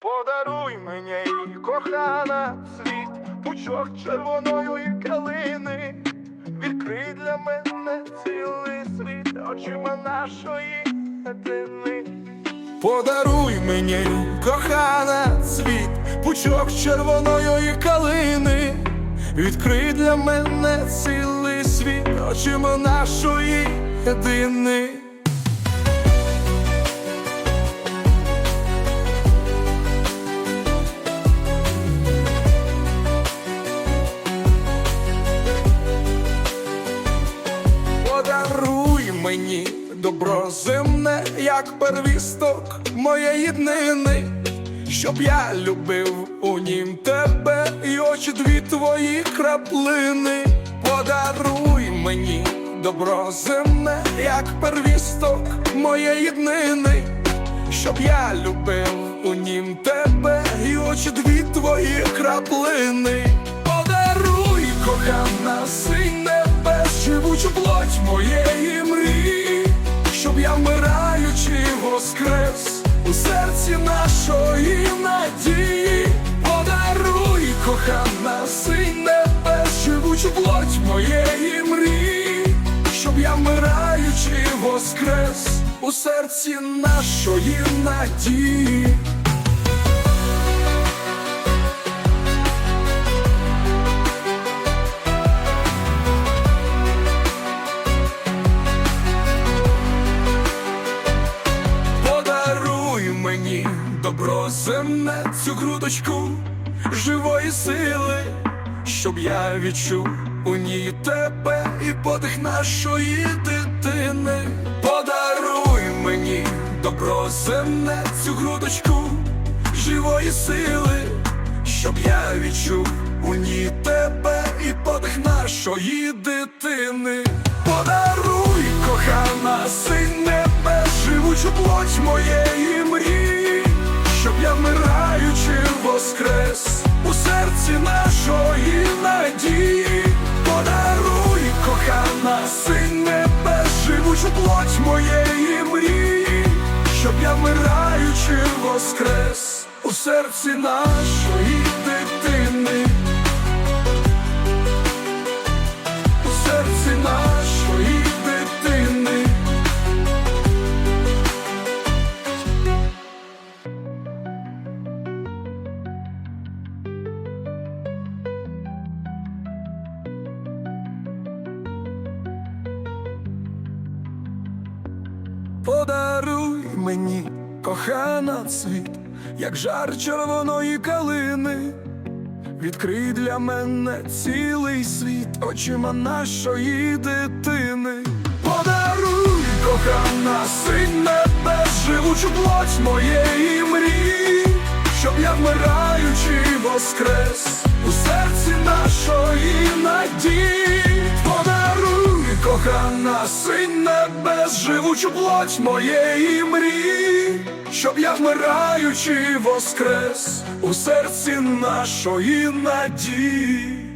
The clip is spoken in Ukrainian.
Подаруй мені, кохана, світ, пучок червоної калини, відкрий для мене цілий світ, очима нашої дитини. Подаруй мені, кохана, світ, пучок червоної калини, відкрий для мене цілий світ, очима нашої єдини. Мені добро земне, як первісток моєї днини, щоб я любив у нім тебе і очі дві твої краплини. Подаруй мені добро земне, як первісток моєї днини, щоб я любив у нім тебе і очі дві твої краплини. Подаруй, кохана, небес, живучу плоть моєї я вмираючи воскрес у серці нашої надії. Подаруй, кохана, небес, живучу плоть моєї мрії, щоб я вмираючи воскрес у серці нашої надії. Добро земне, цю грудочку живої сили, щоб я відчув у ній тебе і подих нашої дитини. Подаруй мені добро земне, цю грудочку живої сили, щоб я відчув у ній тебе і подих нашої дитини. Подаруй, кохана, син небес, живучу плоть моєї серці нашої надії. Подаруй, кохана, сине безживучу плоть моєї мрії, щоб я вмираючи воскрес у серці нашої дитини. Подаруй мені, кохана, цвіт, як жар червоної калини. Відкрий для мене цілий світ очима нашої дитини. Подаруй, кохана, синь небес, живучу плоть моєї мрії, щоб я вмираючи воскрес у серці нашої надії. Кохана, синь небес, живучу плоть моєї мрії, щоб я вмираючи воскрес у серці нашої надії.